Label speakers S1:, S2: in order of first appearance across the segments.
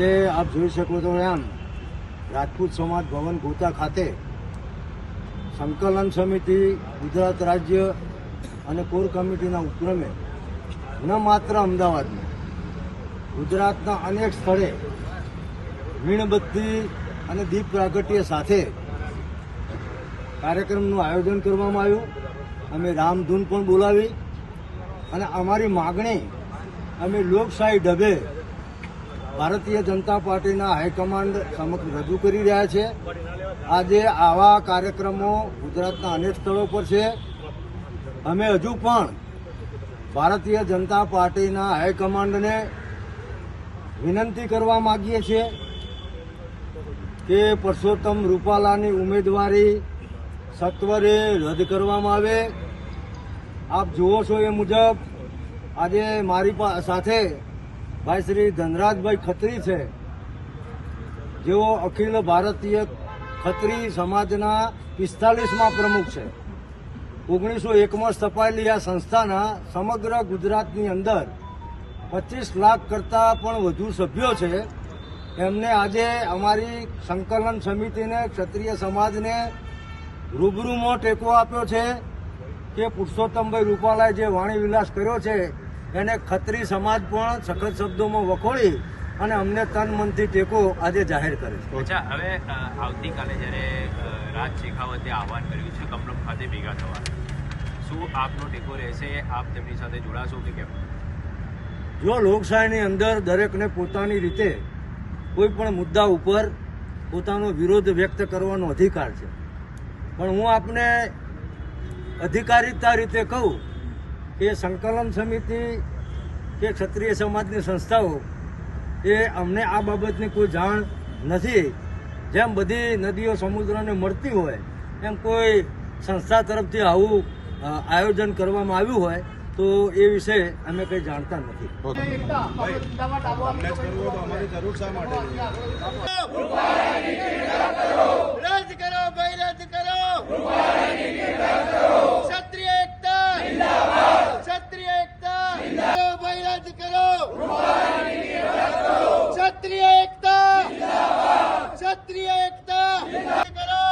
S1: આજે આપ જોઈ શકો છો એમ, રાજપૂત સમાજ ભવન ગોતા ખાતે સંકલન સમિતિ, ગુજરાત રાજ્ય અને કોર કમિટીના ઉપક્રમે, ન માત્ર અમદાવાદમાં, ગુજરાતના અનેક સ્થળે મીણબત્તી અને દીપ પ્રાગટ્ય સાથે કાર્યક્રમનું આયોજન કરવામાં આવ્યું. અમે રામધૂન પણ બોલાવી અને અમારી માગણી, અમે લોકશાહી ઢબે ભારતીય જનતા પાર્ટીના હાઈકમાન્ડ સમક્ષ રજૂ કરી રહ્યા છે. આજે આવા કાર્યક્રમો ગુજરાતના અનેક સ્થળો પર છે. અમે હજુ પણ ભારતીય જનતા પાર્ટીના હાઈકમાન્ડને વિનંતી કરવા માગીએ છીએ કે પરસોત્તમ રૂપાલાની ઉમેદવારી સત્વરે રદ કરવામાં આવે. આપ જુઓ છો એ મુજબ આજે મારી સાથે ભાઈ શ્રી ધનરાજભાઈ ખત્રી છે. જેઓ અખિલ ભારતીય ખત્રી સમાજના પિસ્તાલીસમાં પ્રમુખ છે. ઓગણીસો એકમાં સ્થપાયેલી આ સંસ્થાના સમગ્ર ગુજરાતની અંદર પચીસ લાખ કરતાં પણ વધુ સભ્યો છે. એમને આજે અમારી સંકલન સમિતિને ક્ષત્રિય સમાજને રૂબરૂમાં ટેકો આપ્યો છે કે પુરુષોત્તમભાઈ રૂપાલાએ જે વાણી વિલાસ કર્યો છે એને ખત્રી સમાજ પણ સખત શબ્દોમાં વખોળી અને અમને તન મનથી ટેકો આજે જાહેર કરે છે.
S2: અચ્છા હવે આવતીકાલે જ્યારે રાજ શેખાવતે આહવાન કર્યું છે કમલમ ખાતે ભેગા થવા શું આપનો ટેકો રહેશે? આપ તેમની સાથે જોડાશો કે કેમ?
S1: જો લોકશાહીની અંદર દરેકને પોતાની રીતે કોઈ પણ મુદ્દા ઉપર પોતાનો વિરોધ વ્યક્ત કરવાનો અધિકાર છે. પણ હું આપને અધિકારીતા રીતે કહું કે સંકલન સમિતિ કે ક્ષત્રિય સમાજની સંસ્થાઓ એ અમને આ બાબતની કોઈ જાણ નથી. જેમ બધી નદીઓ સમુદ્રને મળતી હોય, એમ કોઈ સંસ્થા તરફથી આવું આયોજન કરવામાં આવ્યું હોય, તો એ વિશે અમે કંઈ જાણતા નથી.
S3: રદ કરો ભાઈ રદ કરો ક્ષત્રિય એકતા ક્ષત્રિય એકતા કરો ભાઈ રદ કરો ક્ષત્રિય એકતા ક્ષત્રિય એકતા રદ કરો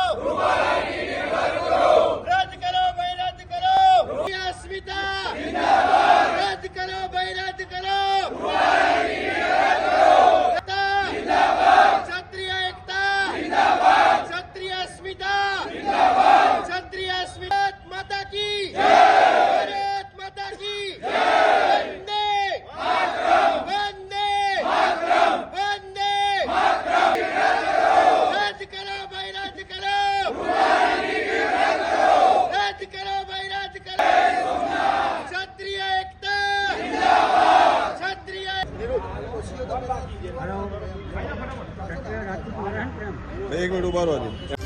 S3: રદ કરો ભાઈ રદ કરો અસ્મિતા રદ કરો ભાઈ રદ કરો ક્ષત્રિય એકતા ક્ષત્રિય અસ્મિતા ક્ષત્રિય અસ્મિતા માતા કી ભારત માતા કી વંદે વંદે વંદે રદ કરો ભાઈ રદ કરો રદ કરો ભાઈ રદ કરો ક્ષત્રિય એકતા ક્ષત્રિય
S4: એક મિનિટ ઊભા રહો